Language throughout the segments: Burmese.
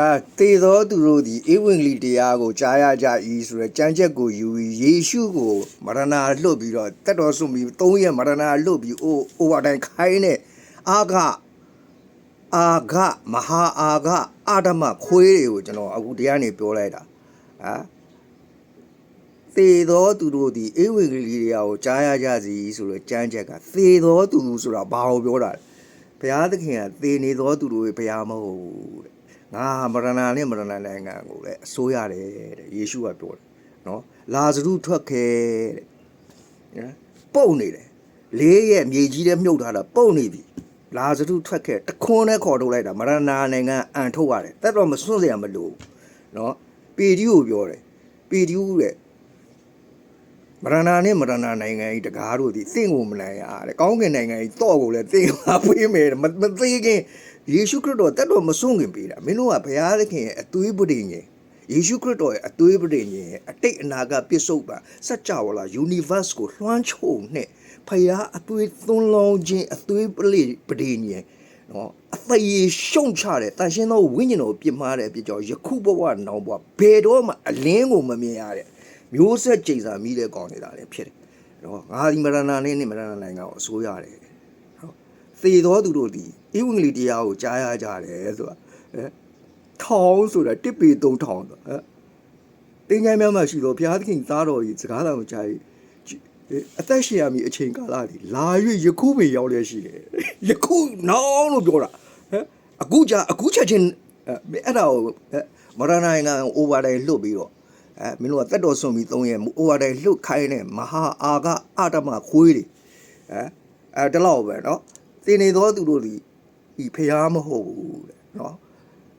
အာတေသောသူတို့သည်ဧဝံဂေလိတရားကိုကြားရကြ၏ဆိုရယ်ကြမ်းချက်ကိုယူပြီးယေရှုကိုမရဏလွတ်ပြီးတော့တက်တော်ဆုံးပြီးသုံးရက်မရဏလွတ်ပြီးအိုအိုဝါတိုင်းခိုင်းတဲ့အာဂအာဂမဟာအာဂအာဓမခွေးတွေကိုကျွန်တော်အခုတရားနေပြောလိုက်တာဟာသေသောသူတို့သည်ဧဝံဂေလိတရားကိုကြားရကြစီဆိုရယ်ကြမ်းချက်ကသေသောသူဆိုတာဘာကိုပြောတာလဲဘုရားသခင်ကသေနေသောသူတို့ရဲ့ဘုရားမဟုတ်ဘူးတဲ့ ငါမရဏနဲ့မရဏနိုင်ငံကိုလည်းအစိုးရတယ်တဲ့ယေရှုကပြောတယ်နော်လာဇရုထွက်ခဲ့တဲ့နော်ပုတ်နေတယ်လေးရဲ့မြေကြီးထဲမြုပ်ထားတာပုတ်နေပြီလာဇရုထွက်ခဲ့တခွန်းနဲ့ခေါ်ထုတ်လိုက်တာမရဏနိုင်ငံအန်ထုတ်ရတယ်တက်တော့မစွန့်စရာမလိုနော်ပေတျူကိုပြောတယ်ပေတျူတဲ့ မရဏနဲ့မရဏနိုင်ငံကြီးတကားတို့ဒီသင်ကိုမနိုင်ရတဲ့ကောင်းကင်နိုင်ငံကြီးတော့ကိုလည်းသင်မှာပေးမယ်တဲ့မမသေးခင်ယေရှုခရစ်တော်တက်တော်မဆုံးခင်ပေးတာမင်းတို့ကဘုရားသခင်ရဲ့အသွေးပဋိညာဉ်ယေရှုခရစ်တော်ရဲ့အသွေးပဋိညာဉ်ရဲ့အတိတ်အနာဂတ်ပြစ္ဆုတ်ပါစัจ java လာ universe ကိုလွှမ်းခြုံနဲ့ဘုရားအသွေးသွန်းလောင်းခြင်းအသွေးပဋိပဋိညာဉ်နော်အသေးရှုံချတဲ့တန်ရှင်းသောဝိညာဉ်တော်ကိုပြစ်မှားတဲ့အဖြစ်ကြောင့်ယခုဘဝနောင်ဘဝဘယ်တော့မှအလင်းကိုမမြင်ရတဲ့ မျိုးဆက်ကြိမ်စာမိတဲ့ကောင်းနေတာလည်းဖြစ်တယ်နော်ငါဒီမရဏနဲ့နဲ့မရဏနိုင်ငံကိုအစိုးရတယ်သေသောသူတို့သည်ဧဝံဂေလိတရားကိုကြားရကြတယ်ဆိုတာဟဲ့ထောင်းဆိုတာတစ်ပေသုံးထောင်းဆိုဟဲ့တင်းကြမ်းများမှရှိတော့ဘုရားသခင်သားတော်ကြီးစကားတော်ကိုကြားပြီးအသက်ရှင်ရမည်အချိန်ကာလဒီလာ၍ယခုပဲရောက်လျက်ရှိတယ်ယခုနောင်လို့ပြောတာဟဲ့အခုကြအခုချက်ချင်းအဲ့ဒါကိုမရဏနိုင်ငံအိုဗာတိုင်းလွတ်ပြီးတော့ အဲမင်းတို့ကတက်တော်ဆွန်ပြီးသုံးရဲအိုဗာတိုင်းလွတ်ခိုင်းတဲ့မဟာအာကအတမခွေးတွေဟဲ့အဲတလောက်ပဲเนาะ တင်နေသောသူတို့ဒီဒီဖျားမဟုတ်ဘူးတဲ့နော်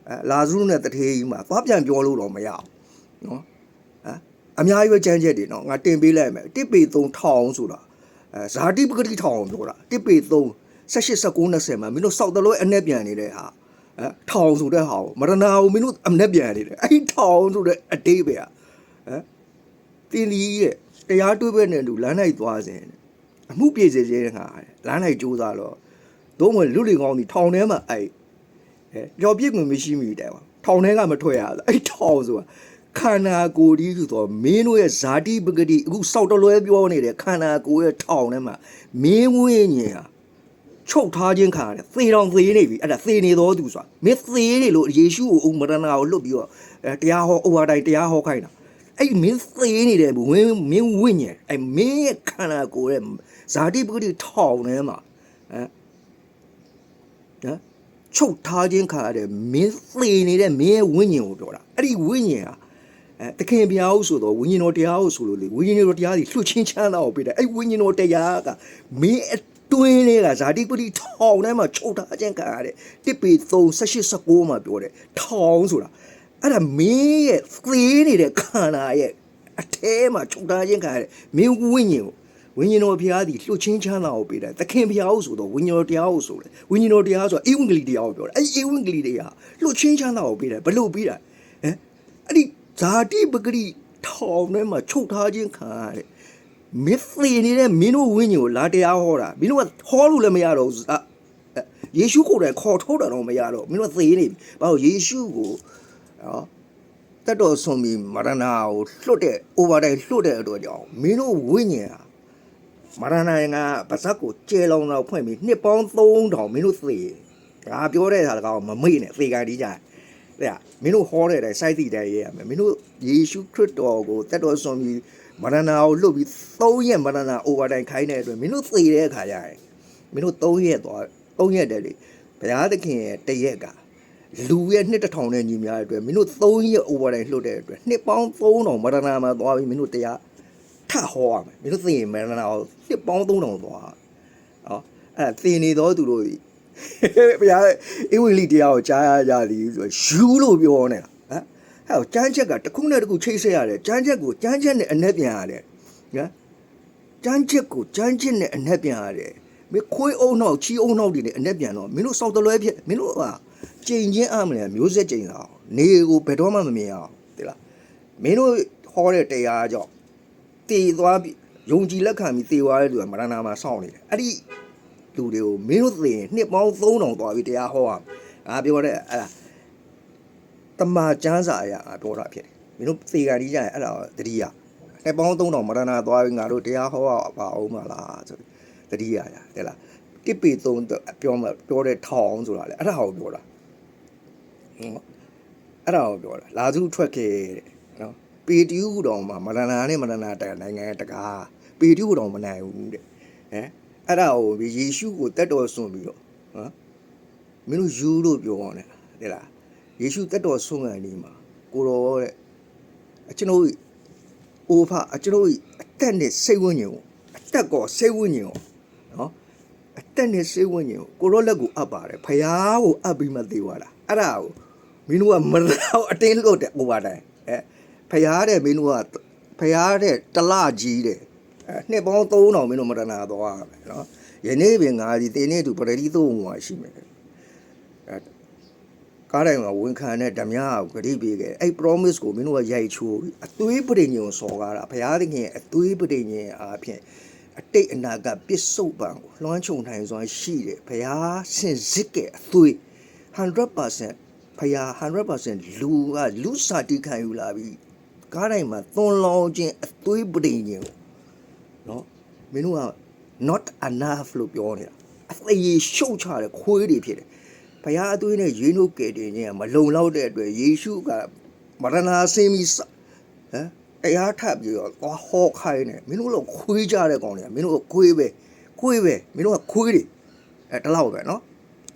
အဲလာဇုနဲ့တထေးကြီးမှာသွားပြန်ပြောလို့တော့မရအောင်နော်ဟမ်အများကြီးပဲကြမ်းချက်တွေနော်ငါတင်ပေးလိုက်မယ်တစ်ပေ3000ဆိုတာအဲဇာတိပဂတိထောင်ပြောတာတစ်ပေ3 18 19 20မှာမင်းတို့စောက်တလို့အ내ပြန်နေတဲ့ဟာအဲထောင်ဆိုတဲ့ဟာကိုမရဏကိုမင်းတို့အ내ပြန်နေတယ်အဲ့ဒီထောင်ဆိုတဲ့အတိတ်ပဲဟ မ်တင်လီရဲ့တရားတွေးပဲနဲ့လူလမ်းလိုက်သွားစဉ်အမှုပြေစေခြင်းငါလမ်းလိုက်ကြိုးစားတော့သို့မဟုတ်လူတွေကောင်းဒီထောင်ထဲမှာအဲ့အဲကြော်ပြစ်ဝင်မရှိမိတယ်ပါထောင်ထဲကမထွက်ရဘူးအဲ့ထောင်ဆိုတာခန္ဓာကိုယ်ဒီဆိုတော့မင်းတို့ရဲ့ဇာတိပဂတိအခုစောက်တလွဲပြောနေတဲ့ခန္ဓာကိုယ်ရဲ့ထောင်ထဲမှာမင်းဝင်းညင်ဟာချုပ်ထားခြင်းခါရတယ်သေတော်သေနေပြီအဲ့ဒါသေနေတော်သူဆိုတာမင်းသေနေလို့ယေရှုကိုဥမရဏကိုလွတ်ပြီးတော့အဲတရားဟောဥပါတိုင်းတရားဟောခိုင်းတာ အဲ့မင်းသေနေတယ်ဝင်းမင်းဝင်းညင်အဲ့မင်းရဲ့ခန္ဓာကိုယ်ရဲ့ဇာတိပဂတိထောင်ထဲမှာအဲနော်ချုပ်ထားခြင်းခါရတဲ့မင်းသေနေတဲ့မင်းရဲ့ဝိညာဉ်ကိုပြောတာအဲ့ဒီဝိညာဉ်ဟာအဲတခင်ဘုရားဟုတ်ဆိုတော့ဝိညာဉ်တော်တရားဟုတ်ဆိုလို့လေဝိညာဉ်တော်တရားကြီးလှုပ်ချင်းချမ်းသာကိုပြတယ်အဲ့ဝိညာဉ်တော်တရားကမင်းအတွင်းလေးကဇာတိပတိထောင်ထဲမှာချုပ်ထားခြင်းခါရတဲ့တစ်ပေ3 18 19မှာပြောတယ်ထောင်ဆိုတာ အဲ့ဒါမင်းရဲ့သေနေတဲ့ခန္ဓာရဲ့အထဲမှာချုပ်ထားခြင်းခါရတဲ့မင်းဝိညာဉ်ကိုဝိညာဉ်တော်ဘုရားသည်လှုပ်ချင်းချမ်းသာကိုပေးတယ်။သခင်ဘုရားဟုတ်ဆိုတော့ဝိညာဉ်တော်တရားဟုတ်ဆိုတယ်။ဝိညာဉ်တော်တရားဆိုတော့ဧဝံဂေလိတရားကိုပြောတယ်။အဲ့ဒီဧဝံဂေလိတရားလှုပ်ချင်းချမ်းသာကိုပေးတယ်။ဘလို့ပေးတာ။ဟမ်အဲ့ဒီဇာတိပဂရိထောင်ထဲမှာချုပ်ထားခြင်းခံရတဲ့မစ်သေနေတဲ့မင်းတို့ဝိညာဉ်ကိုလာတရားဟောတာ။မင်းတို့ကဟောလို့လည်းမရတော့ဘူး။အဲ့ယေရှုကိုယ်တိုင်ခေါ်ထုတ်တာတော့မရတော့ဘူးမင်းတို့သေနေပြီ။ဘာလို့ယေရှုကို နော်တက်တော်ဆုံးပြီးမရဏကိုလွတ်တဲ့ over တိုင်းလွတ်တဲ့အတွက်ကြောင့်မင်းတို့ဝိညာဉ်ဟာမရဏယကပါဇက်ကိုကျဲလောင်တော့ဖွင့်ပြီးနှစ်ပေါင်း3000မင်းတို့သေငါပြောတဲ့ဟာကောင်မမေ့နဲ့သေကန်ဒီကြတဲ့မင်းတို့ဟောတဲ့အတိုင်းစိုက်တည်တဲ့ရေးရမယ်မင်းတို့ယေရှုခရစ်တော်ကိုတက်တော်ဆွန်ပြီးမရဏကိုလွတ်ပြီး3ရက်မရဏ over time ခိုင်းတဲ့အတွက်မင်းတို့သေတဲ့အခါကျရင်မင်းတို့3ရက်သွား3ရက်တည်းလေဘုရားသခင်ရဲ့တရက်က လူရဲ့နှစ်တထောင်နဲ့ညီများတဲ့အတွက်မင်းတို့3ရက် over time လှုပ်တဲ့အတွက်နှစ်ပေါင်း3000မရဏမှာသွားပြီးမင်းတို့တရားထဟောရမယ်မင်းတို့သိရင်မရဏကိုနှစ်ပေါင်း3000သွားဟောအဲ့ဒါသင်နေတော့သူတို့ဘုရားအေဝံဂေလိတရားကိုကြားရကြသည်ဆိုယူလို့ပြောနေတာဟမ်ဟဲ့ကျမ်းချက်ကတစ်ခုနဲ့တစ်ခုချိတ်ဆက်ရတယ်ကျမ်းချက်ကိုကျမ်းချက်နဲ့အနှက်ပြန်ရတယ်နော်ကျမ်းချက်ကိုကျမ်းချက်နဲ့အနှက်ပြန်ရတယ်မင်းခွေးအုံနှောက်ချီးအုံနှောက်တွေနဲ့အနှက်ပြန်တော့မင်းတို့စောက်တလွဲဖြစ်မင်းတို့ဟာ ကြိမ်ချင်းအမလဲမျိုးဆက်ကြိမ်တာနေကိုဘယ်တော့မှမမြင်အောင်တိလားမင်းတို့ဟောတဲ့တရားကြောင့်တည်သွားပြီယုံကြည်လက်ခံပြီးတည်သွားတဲ့လူကမရဏမှာစောင့်နေတယ်အဲ့ဒီလူတွေကိုမင်းတို့သိရင်နှစ်ပေါင်း3000သွားပြီးတရားဟောရမယ်ငါပြောတဲ့အဲ့ဒါတမာကျမ်းစာအရာငါပြောတာဖြစ်တယ်မင်းတို့သေကန်ကြီးကြရင်အဲ့ဒါကိုတတိယနှစ်ပေါင်း3000မရဏသွားပြီးငါတို့တရားဟောပါအောင်မလားဆိုတတိယရတဲ့လားတစ်ပေ3ပြောမှပြောတဲ့ထောင်အောင်ဆိုတာလေအဲ့ဒါကိုပြောတာဟုတ် အဲ့ဒါကိုပြောတာလာစုထွက်ခဲ့တဲ့နော်ပေတူးတော်မှာမရဏနဲ့မရဏတနိုင်ငံတကားပေတူးတော်မနိုင်ဘူးတဲ့ဟမ်အဲ့ဒါကိုယေရှုကိုတက်တော်ဆွန်ပြီးတော့နော်မင်းတို့ယူလို့ပြောအောင်လေတဲ့လားယေရှုတက်တော်ဆုံးခံနေမှာကိုတော်တဲ့အကျွန်ုပ်အိုဖအကျွန်ုပ်အသက်နဲ့စိတ်ဝိညာဉ်ကိုအသက်ကောစိတ်ဝိညာဉ်ကိုနော် အသက်နဲ့စိတ်ဝိညာဉ်ကိုကိုတော်လက်ကိုအပ်ပါတယ်ဖယားကိုအပ်ပြီးမှသေသွားတာအဲ့ဒါကိုမင်းတို့ကမလောက်အတင်းလို့တဲ့ဟိုပါတိုင်းအဲဖယားတဲ့မင်းတို့ကဖယားတဲ့တလကြီးတဲ့အဲနှစ်ပေါင်း3000မင်းတို့မရဏသွားရမယ်နော်ယနေ့ပင်ငါဒီတင်းနေသူပရိသီသုံးဟွာရှိမယ်အဲကားတိုင်းမှာဝန်ခံတဲ့ဓမြကိုဂရိပေးခဲ့တယ်အဲ့ promise ကိုမင်းတို့ကရိုက်ချိုးပြီးအသွေးပရိညုံစော်ကားတာဘုရားသခင်ရဲ့အသွေးပရိညင်အားဖြင့် အတိတ်အနာကပစ္စုပန်ကိုလွှမ်းခြုံနိုင်စွာရှိတယ်ဘုရားစင်စစ်ကအသွေး100%ဘုရား100%လူကလူစာတိခံယူလာပြီးကားတိုင်းမှာသွန်လောင်းခြင်းအသွေးပရိညင်ကိုနော်မင်းတို့က not enough လို့ပြောနေတာအသေးရှုပ်ချတဲ့ခွေးတွေဖြစ်တယ်ဘုရားအသွေးနဲ့ရွေးနှုတ်ကယ်တင်ခြင်းကမလုံလောက်တဲ့အတွက်ယေရှုကမရဏဆင်းပြီးစဟမ် တရားထပ်ပြီးတော့သွားဟောခိုင်းနေမင်းတို့တော့ခွေးကြတဲ့ကောင်တွေကမင်းတို့ကခွေးပဲခွေးပဲမင်းတို့ကခွေးတွေအဲတလောက်ပဲနော်